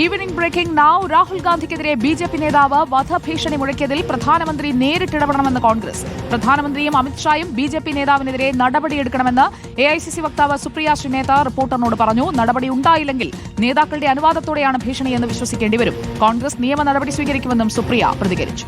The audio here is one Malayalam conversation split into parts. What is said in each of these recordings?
ഈവനിംഗ് ബ്രേക്കിംഗ് നൌ രാഹുൽ ഗാന്ധിക്കെതിരെ ബി ജെ പി നേതാവ് വധഭീഷണി മുഴക്കിയതിൽ പ്രധാനമന്ത്രി നേരിട്ടിടപെടണമെന്ന് കോൺഗ്രസ്. പ്രധാനമന്ത്രിയും അമിത്ഷായും ബി ജെ പി നേതാവിനെതിരെ നടപടിയെടുക്കണമെന്ന് എ ഐ സി സി വക്താവ് സുപ്രിയ ശ്രീനേത റിപ്പോർട്ടറിനോട് പറഞ്ഞു. നടപടി ഉണ്ടായില്ലെങ്കിൽ നേതാക്കളുടെ അനുവാദത്തോടെയാണ് ഭീഷണിയെന്ന് വിശ്വസിക്കേണ്ടി വരും. കോൺഗ്രസ് നിയമ നടപടി സ്വീകരിക്കുമെന്നും സുപ്രിയ പ്രതികരിച്ചു.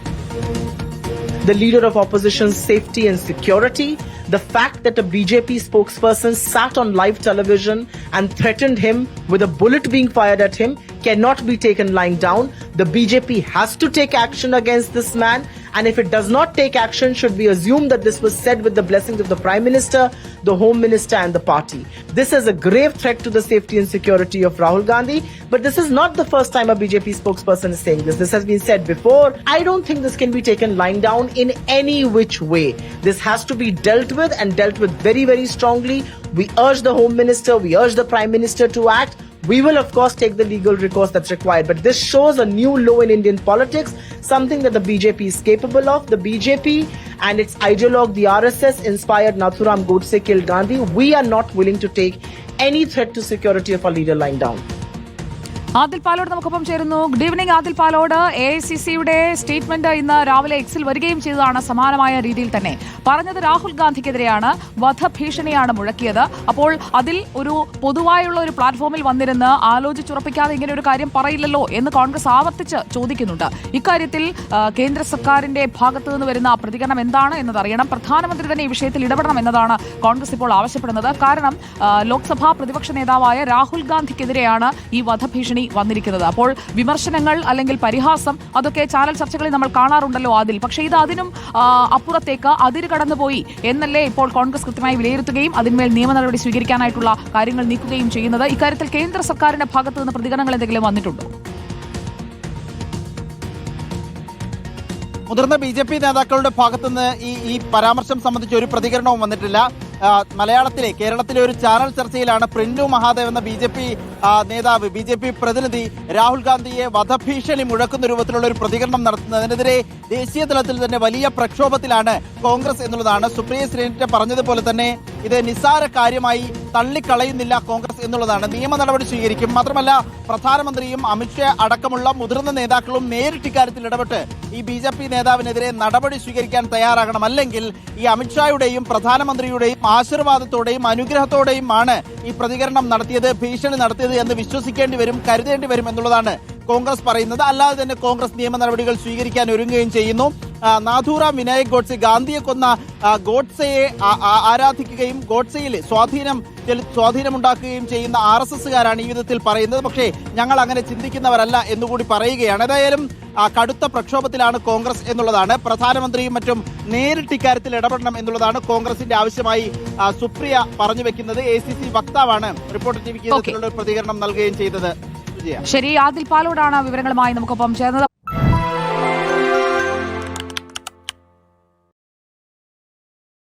The leader of opposition's safety and security, the fact that a BJP spokesperson sat on live television and threatened him with a bullet being fired at him cannot be taken lying down. The BJP has to take action against this man. And if it does not take action, should we assume that this was said with the blessings of the Prime Minister, the Home Minister, and the party? This is a grave threat to the safety and security of Rahul Gandhi. But this is not the first time a BJP spokesperson is saying this. This has been said before. I don't think this can be taken lying down in any which way. This has to be dealt with and dealt with very, very strongly. We urge the Home Minister, we urge the Prime Minister to act. We will, of course, take the legal recourse that's required. But this shows a new low in Indian politics, something that the BJP is capable of. The BJP and its ideologue, the RSS inspired Nathuram Godse killed Gandhi. We are not willing to take any threat to security of our leader lying down. Adil Palode നമുക്കൊപ്പം ചേരുന്നു. Good evening Adil Palode. A I C സിയുടെ സ്റ്റേറ്റ്മെന്റ് ഇന്ന് രാവിലെ എക്സിൽ വരികയും ചെയ്തതാണ് സമാനമായ രീതിയിൽ തന്നെ. പറഞ്ഞത് രാഹുൽ ഗാന്ധിക്കെതിരെയാണ്. വധഭീഷണിയാണ് മുഴക്കിയത്. അപ്പോൾ അതിൽ ഒരു പൊതുവായുള്ള ഒരു പ്ലാറ്റ്ഫോമിൽ വന്നിരുന്ന് ആലോചിച്ചുറപ്പിക്കാതെ ഇങ്ങനെ ഒരു കാര്യം പറയില്ലല്ലോ എന്ന് കോൺഗ്രസ് ആവർത്തിച്ച് ചോദിക്കുന്നുണ്ട്. ഇക്കാര്യത്തിൽ കേന്ദ്ര സർക്കാരിന്റെ ഭാഗത്തു നിന്ന് വരുന്ന പ്രതികരണം എന്താണ് എന്നതറിയണം. പ്രധാനമന്ത്രി തന്നെ ഈ വിഷയത്തിൽ ഇടപെടണം എന്നതാണ് കോൺഗ്രസ് ഇപ്പോൾ ആവശ്യപ്പെടുന്നത്. കാരണം ലോക്സഭാ പ്രതിപക്ഷ നേതാവായ രാഹുൽ ഗാന്ധിക്കെതിരെയാണ് ഈ വധഭീഷണി വന്നിരിക്കുന്നത്. അപ്പോൾ വിമർശനങ്ങൾ അല്ലെങ്കിൽ പരിഹാസം അതൊക്കെ ചാനൽ ചർച്ചകളിൽ നമ്മൾ കാണാറുണ്ടല്ലോ അതിൽ പക്ഷേ ഇത് അതിനും അപ്പുറത്തേക്ക് അതിര് കടന്നുപോയി എന്നല്ലേ ഇപ്പോൾ കോൺഗ്രസ് കൃത്യമായി വിലയിരുത്തുകയും അതിന്മേൽ നിയമ നടപടി സ്വീകരിക്കാനായിട്ടുള്ള കാര്യങ്ങൾ നീക്കുകയും ചെയ്യുന്നത്. ഇക്കാര്യത്തിൽ കേന്ദ്ര സർക്കാരിന്റെ ഭാഗത്തു നിന്ന് പ്രതികരണങ്ങൾ എന്തെങ്കിലും വന്നിട്ടുണ്ടോ? മുതിർന്ന ബി ജെ പി നേതാക്കളുടെ ഭാഗത്തുനിന്ന് ഈ ഈ പരാമർശം സംബന്ധിച്ച് ഒരു പ്രതികരണവും വന്നിട്ടില്ല. മലയാളത്തിലെ കേരളത്തിലെ ഒരു ചാനൽ ചർച്ചയിലാണ് പ്രിന്റു മഹാദേവ് എന്ന ബി ജെ പി നേതാവ് ബി ജെ പി പ്രതിനിധി രാഹുൽ ഗാന്ധിയെ വധഭീഷണി മുഴക്കുന്ന രൂപത്തിലുള്ള ഒരു പ്രതികരണം നടത്തുന്നതിനെതിരെ ദേശീയ തലത്തിൽ തന്നെ വലിയ പ്രക്ഷോഭത്തിലാണ് കോൺഗ്രസ് എന്നുള്ളതാണ് സുപ്രിയ ശ്രീനിറ്റ പറഞ്ഞതുപോലെ തന്നെ ഇത് നിസ്സാര കാര്യമായി തള്ളിക്കളയുന്നില്ല കോൺഗ്രസ് എന്നുള്ളതാണ്. നിയമ നടപടി സ്വീകരിക്കും. മാത്രമല്ല പ്രധാനമന്ത്രിയും അമിത്ഷാ അടക്കമുള്ള മുതിർന്ന നേതാക്കളും നേരിട്ട് ഇക്കാര്യത്തിൽ ഇടപെട്ട് ഈ ബി ജെ പി നേതാവിനെതിരെ നടപടി സ്വീകരിക്കാൻ തയ്യാറാകണം. അല്ലെങ്കിൽ ഈ അമിത്ഷായുടെയും പ്രധാനമന്ത്രിയുടെയും ആശീർവാദത്തോടെയും അനുഗ്രഹത്തോടെയും ആണ് ഈ പ്രതികരണം നടത്തിയത് ഭീഷണി നടത്തിയത് എന്ന് വിശ്വസിക്കേണ്ടി വരും കരുതേണ്ടി വരും എന്നുള്ളതാണ് കോൺഗ്രസ് പറയുന്നത്. അല്ലാതെ തന്നെ കോൺഗ്രസ് നിയമ നടപടികൾ സ്വീകരിക്കാൻ ഒരുങ്ങുകയും ചെയ്യുന്നു. നാഥൂറാം വിനായക് ഗോഡ്സെ ഗാന്ധിയെ കൊന്ന ഗോഡ്സയെ ആരാധിക്കുകയും ഗോഡ്സയിൽ സ്വാധീനം സ്വാധീനമുണ്ടാക്കുകയും ചെയ്യുന്ന ആർ എസ് എസ്സുകാരാണ് ഈ വിധത്തിൽ പറയുന്നത്. പക്ഷേ ഞങ്ങൾ അങ്ങനെ ചിന്തിക്കുന്നവരല്ല എന്നുകൂടി പറയുകയാണ്. ഏതായാലും കടുത്ത പ്രക്ഷോഭത്തിലാണ് കോൺഗ്രസ് എന്നുള്ളതാണ്. പ്രധാനമന്ത്രിയും മറ്റും നേരിട്ട് ഇക്കാര്യത്തിൽ ഇടപെടണം എന്നുള്ളതാണ് കോൺഗ്രസിന്റെ ആവശ്യമായി സുപ്രിയ പറഞ്ഞു വെക്കുന്നത്. എ സി സി വക്താവാണ് റിപ്പോർട്ടർ ടിവിക്ക് വിക്ക് പ്രതികരണം നൽകുകയും ചെയ്തത്. ശരി ആദിൽ പാലോടാണ് വിവരങ്ങളുമായി നമുക്കൊപ്പം ചേർന്നത്.